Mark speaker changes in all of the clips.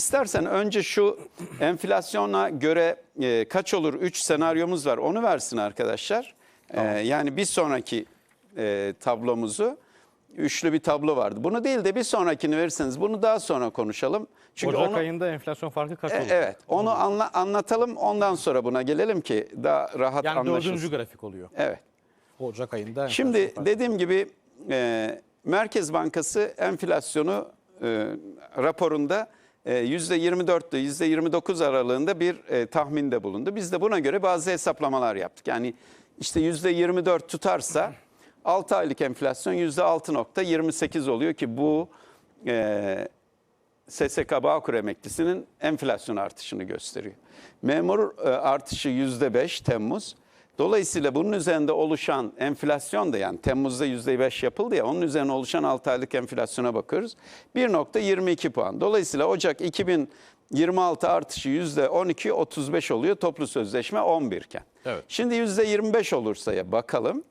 Speaker 1: İstersen önce şu enflasyona göre e, kaç olur 3 senaryomuz var onu versin arkadaşlar. E, yani bir sonraki e, tablomuzu üçlü bir tablo vardı. Bunu değil de bir sonrakini verirseniz bunu daha sonra konuşalım. Çünkü
Speaker 2: Ocak
Speaker 1: onu,
Speaker 2: ayında enflasyon farkı kaç
Speaker 1: E,
Speaker 2: olur?
Speaker 1: evet onu anla, anlatalım ondan sonra buna gelelim ki daha rahat
Speaker 2: Yani
Speaker 1: anlaşılsın.
Speaker 2: dördüncü grafik oluyor.
Speaker 1: Evet.
Speaker 2: Ocak ayında
Speaker 1: Şimdi
Speaker 2: farkı.
Speaker 1: dediğim gibi e, Merkez Bankası enflasyonu e, raporunda e, %24 ile %29 aralığında bir e, tahminde bulundu. Biz de buna göre bazı hesaplamalar yaptık. Yani işte %24 tutarsa 6 aylık enflasyon %6.28 oluyor ki bu e, SSK Bağkur emeklisinin enflasyon artışını gösteriyor. Memur e, artışı %5 Temmuz. Dolayısıyla bunun üzerinde oluşan enflasyon da yani Temmuz'da %5 yapıldı ya onun üzerine oluşan 6 aylık enflasyona bakıyoruz. 1.22 puan. Dolayısıyla Ocak 2026 artışı %12.35 oluyor. Toplu sözleşme 11 iken.
Speaker 2: Evet.
Speaker 1: Şimdi %25 olursa ya bakalım.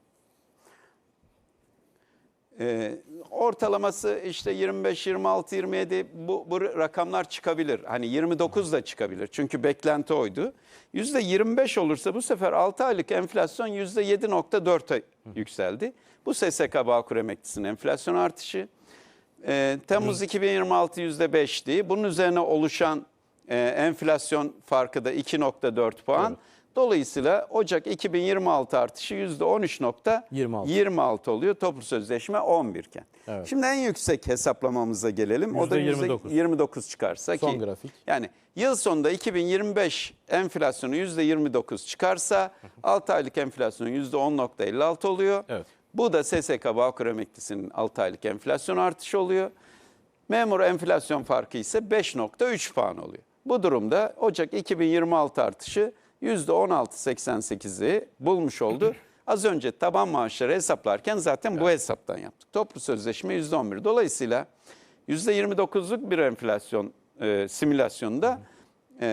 Speaker 1: Ee, ortalaması işte 25, 26, 27 bu, bu rakamlar çıkabilir. Hani 29 da çıkabilir. Çünkü beklenti oydu. %25 olursa bu sefer 6 aylık enflasyon %7.4'e yükseldi. Bu SSK Bağkur emeklisinin enflasyon artışı. Ee, Temmuz 2026 %5'ti. Bunun üzerine oluşan e, enflasyon farkı da 2.4 puan. Dolayısıyla Ocak 2026 artışı %13.26 26 oluyor. Toplu sözleşme 11 iken.
Speaker 2: Evet.
Speaker 1: Şimdi en yüksek hesaplamamıza gelelim. O da
Speaker 2: %29.
Speaker 1: %29 çıkarsa
Speaker 2: Son
Speaker 1: ki
Speaker 2: grafik.
Speaker 1: yani yıl sonunda 2025 enflasyonu %29 çıkarsa 6 aylık enflasyon %10.56 oluyor.
Speaker 2: Evet.
Speaker 1: Bu da SSK Bağkur emeklisinin 6 aylık enflasyon artışı oluyor. Memur enflasyon farkı ise 5.3 puan oluyor. Bu durumda Ocak 2026 artışı %16.88'i bulmuş oldu. Az önce taban maaşları hesaplarken zaten bu hesaptan yaptık. Toplu sözleşme %11. Dolayısıyla %29'luk bir enflasyon e, simülasyonunda e,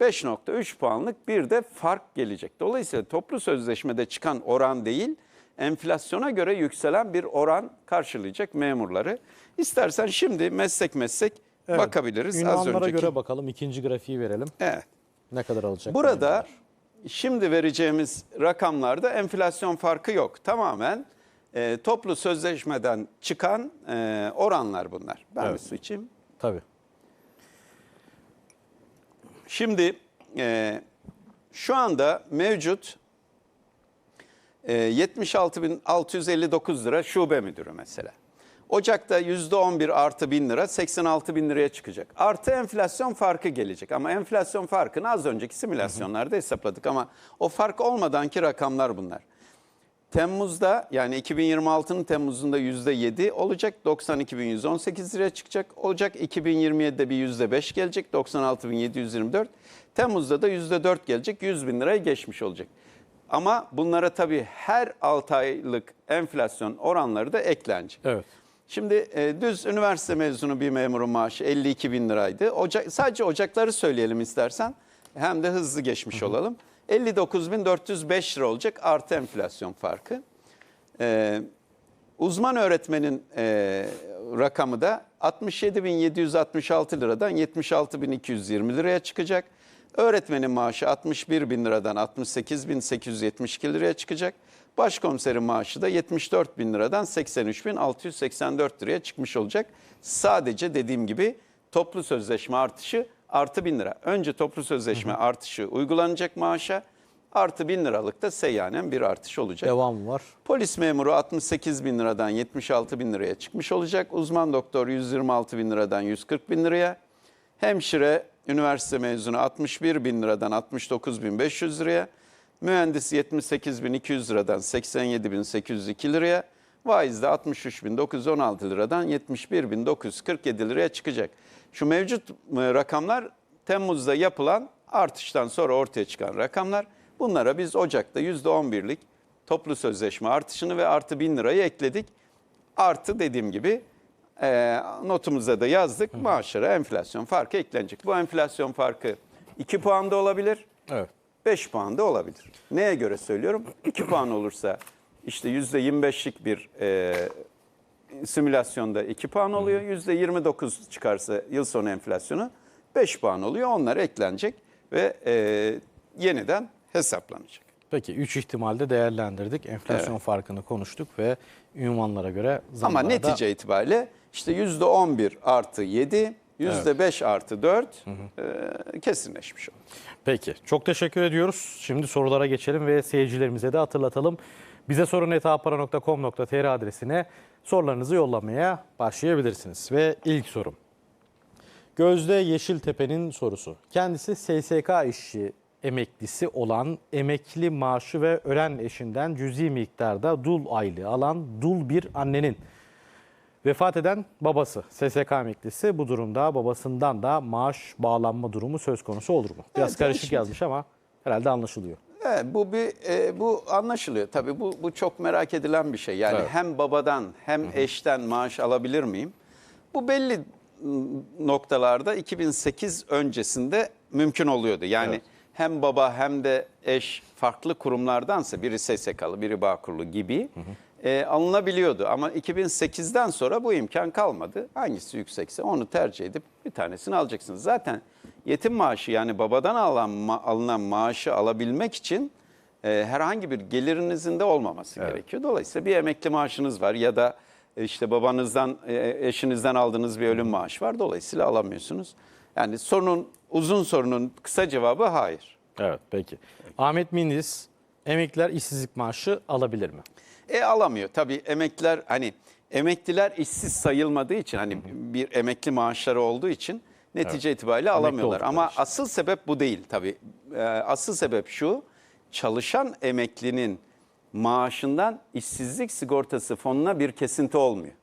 Speaker 1: 5.3 puanlık bir de fark gelecek. Dolayısıyla toplu sözleşmede çıkan oran değil, enflasyona göre yükselen bir oran karşılayacak memurları. İstersen şimdi meslek meslek
Speaker 2: Evet.
Speaker 1: bakabiliriz. Az
Speaker 2: Ünvanlara
Speaker 1: önceki.
Speaker 2: göre bakalım. ikinci grafiği verelim.
Speaker 1: Evet.
Speaker 2: Ne kadar alacak?
Speaker 1: Burada şimdi vereceğimiz rakamlarda enflasyon farkı yok. Tamamen e, toplu sözleşmeden çıkan e, oranlar bunlar. Ben
Speaker 2: Evet.
Speaker 1: bir su içeyim.
Speaker 2: Tabii.
Speaker 1: Şimdi e, şu anda mevcut e, 76.659 lira şube müdürü mesela. Ocak'ta %11 artı 1000 lira 86 bin liraya çıkacak. Artı enflasyon farkı gelecek ama enflasyon farkını az önceki simülasyonlarda hesapladık ama o fark olmadanki rakamlar bunlar. Temmuz'da yani 2026'nın Temmuz'unda %7 olacak. 92.118 liraya çıkacak. Ocak 2027'de bir %5 gelecek. 96.724. Temmuz'da da %4 gelecek. 100 bin liraya geçmiş olacak. Ama bunlara tabii her 6 aylık enflasyon oranları da eklenecek.
Speaker 2: Evet.
Speaker 1: Şimdi e, düz üniversite mezunu bir memurun maaşı 52 bin liraydı. Ocak, sadece ocakları söyleyelim istersen. Hem de hızlı geçmiş olalım. 59.405 lira olacak artı enflasyon farkı. E, uzman öğretmenin e, rakamı da 67.766 liradan 76.220 liraya çıkacak. Öğretmenin maaşı 61 bin liradan 68.872 liraya çıkacak. Başkomiserin maaşı da 74 bin liradan 83.684 liraya çıkmış olacak. Sadece dediğim gibi toplu sözleşme artışı artı bin lira. Önce toplu sözleşme artışı uygulanacak maaşa artı bin liralık da seyyanen bir artış olacak.
Speaker 2: Devam var.
Speaker 1: Polis memuru 68 bin liradan 76 bin liraya çıkmış olacak. Uzman doktor 126 bin liradan 140 bin liraya. Hemşire üniversite mezunu 61 bin liradan 69 bin 500 liraya. Mühendis 78 bin 200 liradan 87 bin 802 liraya. Vaiz de 63 bin 916 liradan 71 bin 947 liraya çıkacak. Şu mevcut e, rakamlar Temmuz'da yapılan artıştan sonra ortaya çıkan rakamlar. Bunlara biz Ocak'ta %11'lik toplu sözleşme artışını ve artı 1000 lirayı ekledik. Artı dediğim gibi e, notumuza da yazdık. Maaşlara enflasyon farkı eklenecek. Bu enflasyon farkı 2 puan da olabilir,
Speaker 2: Evet.
Speaker 1: 5 puan da olabilir. Neye göre söylüyorum? 2 puan olursa işte %25'lik bir e, simülasyonda 2 puan oluyor. %29 çıkarsa yıl sonu enflasyonu 5 puan oluyor. Onlar eklenecek ve e, yeniden hesaplanacak.
Speaker 2: Peki 3 ihtimalde değerlendirdik. Enflasyon farkını konuştuk ve ünvanlara göre
Speaker 1: Ama
Speaker 2: zamlara da-
Speaker 1: netice itibariyle işte %11 artı 7, %5 artı 4 e, kesinleşmiş oldu.
Speaker 2: Peki çok teşekkür ediyoruz. Şimdi sorulara geçelim ve seyircilerimize de hatırlatalım. Bize sorun etapara.com.tr adresine sorularınızı yollamaya başlayabilirsiniz. Ve ilk sorum. Gözde Yeşiltepe'nin sorusu. Kendisi SSK işçi emeklisi olan emekli maaşı ve ölen eşinden cüzi miktarda dul aylığı alan dul bir annenin Vefat eden babası SSK emeklisi bu durumda babasından da maaş bağlanma durumu söz konusu olur mu? Biraz
Speaker 1: Evet,
Speaker 2: karışık
Speaker 1: şimdi-
Speaker 2: yazmış ama herhalde anlaşılıyor.
Speaker 1: Evet, bu bir e, bu anlaşılıyor. Tabii bu bu çok merak edilen bir şey. Yani
Speaker 2: Evet.
Speaker 1: hem babadan hem eşten maaş alabilir miyim? Bu belli noktalarda 2008 öncesinde mümkün oluyordu. Yani
Speaker 2: Evet.
Speaker 1: hem baba hem de eş farklı kurumlardansa biri SSK'lı, biri Bağkurlu gibi e, alınabiliyordu. Ama 2008'den sonra bu imkan kalmadı. Hangisi yüksekse onu tercih edip bir tanesini alacaksınız. Zaten yetim maaşı yani babadan alan ma- alınan maaşı alabilmek için e, herhangi bir gelirinizin de olmaması gerekiyor. Dolayısıyla bir emekli maaşınız var ya da e, işte babanızdan, e, eşinizden aldığınız bir ölüm maaşı var. Dolayısıyla alamıyorsunuz. Yani sorunun, uzun sorunun kısa cevabı hayır.
Speaker 2: Evet peki. Ahmet Mindiz emekliler işsizlik maaşı alabilir mi?
Speaker 1: E alamıyor. Tabii emekliler hani emekliler işsiz sayılmadığı için hani bir emekli maaşları olduğu için netice itibariyle alamıyorlar. Ama
Speaker 2: için.
Speaker 1: asıl sebep bu değil tabii. E, asıl sebep şu. Çalışan emeklinin maaşından işsizlik sigortası fonuna bir kesinti olmuyor.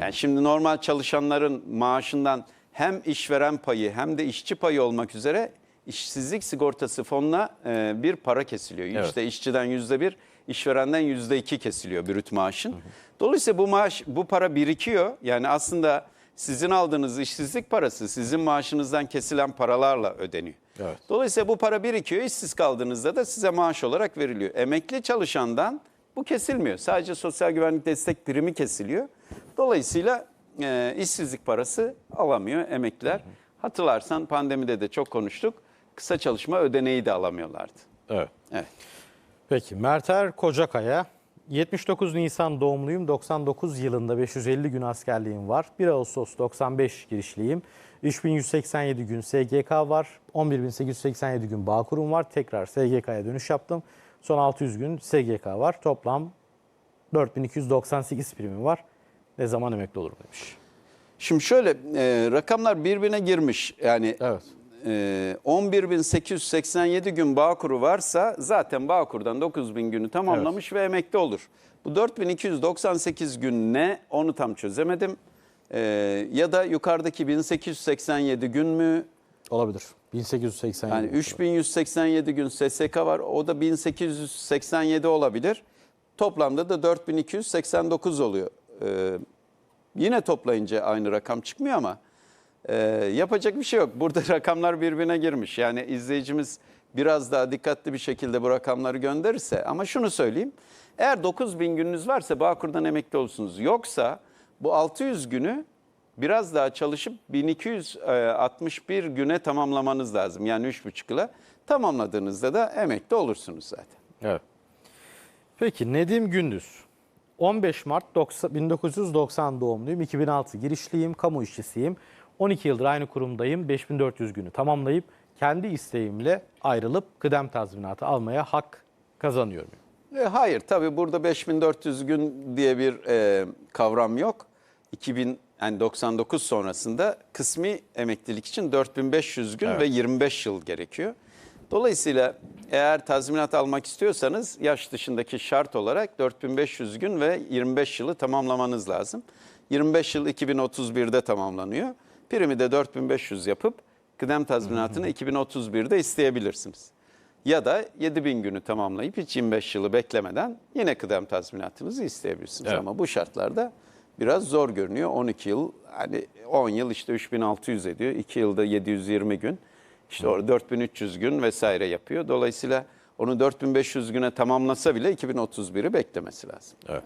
Speaker 1: Yani şimdi normal çalışanların maaşından hem işveren payı hem de işçi payı olmak üzere işsizlik sigortası fonuna e, bir para kesiliyor. İşte işçiden yüzde bir, işverenden yüzde iki kesiliyor brüt maaşın. Dolayısıyla bu maaş, bu para birikiyor. Yani aslında sizin aldığınız işsizlik parası sizin maaşınızdan kesilen paralarla ödeniyor.
Speaker 2: Evet.
Speaker 1: Dolayısıyla bu para birikiyor. İşsiz kaldığınızda da size maaş olarak veriliyor. Emekli çalışandan bu kesilmiyor. Sadece sosyal güvenlik destek primi kesiliyor. Dolayısıyla e, işsizlik parası alamıyor emekliler. Hatırlarsan pandemide de çok konuştuk. Kısa çalışma ödeneği de alamıyorlardı.
Speaker 2: Evet.
Speaker 1: Evet.
Speaker 2: Peki Merter Kocakaya 79 Nisan doğumluyum. 99 yılında 550 gün askerliğim var. 1 Ağustos 95 girişliyim. 3187 gün SGK var. 11887 gün Bağkur'um var. Tekrar SGK'ya dönüş yaptım. Son 600 gün SGK var. Toplam 4298 primim var. Ne zaman emekli olurum demiş.
Speaker 1: Şimdi şöyle e, rakamlar birbirine girmiş. Yani
Speaker 2: Evet.
Speaker 1: E, 11.887 gün Bağkur'u varsa zaten Bağkur'dan 9.000 günü tamamlamış ve emekli olur. Bu 4298 gün ne onu tam çözemedim. E, ya da yukarıdaki 1887 gün mü?
Speaker 2: Olabilir. 1887.
Speaker 1: Yani 3187 gün SSK var. O da 1887 olabilir. Toplamda da 4289 oluyor. Ee, yine toplayınca aynı rakam çıkmıyor ama e, yapacak bir şey yok. Burada rakamlar birbirine girmiş. Yani izleyicimiz biraz daha dikkatli bir şekilde bu rakamları gönderirse ama şunu söyleyeyim. Eğer 9000 gününüz varsa Bağkur'dan emekli olursunuz. Yoksa bu 600 günü biraz daha çalışıp 1261 güne tamamlamanız lazım. Yani 3,5 yıla tamamladığınızda da emekli olursunuz zaten.
Speaker 2: Evet. Peki Nedim Gündüz. 15 Mart 90 1990 doğumluyum. 2006 girişliyim, kamu işçisiyim. 12 yıldır aynı kurumdayım. 5400 günü tamamlayıp kendi isteğimle ayrılıp kıdem tazminatı almaya hak kazanıyorum.
Speaker 1: E, hayır tabii burada 5400 gün diye bir e, kavram yok. 2000 yani 99 sonrasında kısmi emeklilik için 4500 gün
Speaker 2: Evet.
Speaker 1: ve 25 yıl gerekiyor. Dolayısıyla eğer tazminat almak istiyorsanız yaş dışındaki şart olarak 4500 gün ve 25 yılı tamamlamanız lazım. 25 yıl 2031'de tamamlanıyor. Primi de 4500 yapıp kıdem tazminatını 2031'de isteyebilirsiniz. Ya da 7000 günü tamamlayıp hiç 25 yılı beklemeden yine kıdem tazminatınızı isteyebilirsiniz.
Speaker 2: Evet.
Speaker 1: Ama bu şartlarda biraz zor görünüyor. 12 yıl hani 10 yıl işte 3600 ediyor. 2 yılda 720 gün. İşte orada 4300 gün vesaire yapıyor. Dolayısıyla onu 4500 güne tamamlasa bile 2031'i beklemesi lazım.
Speaker 2: Evet.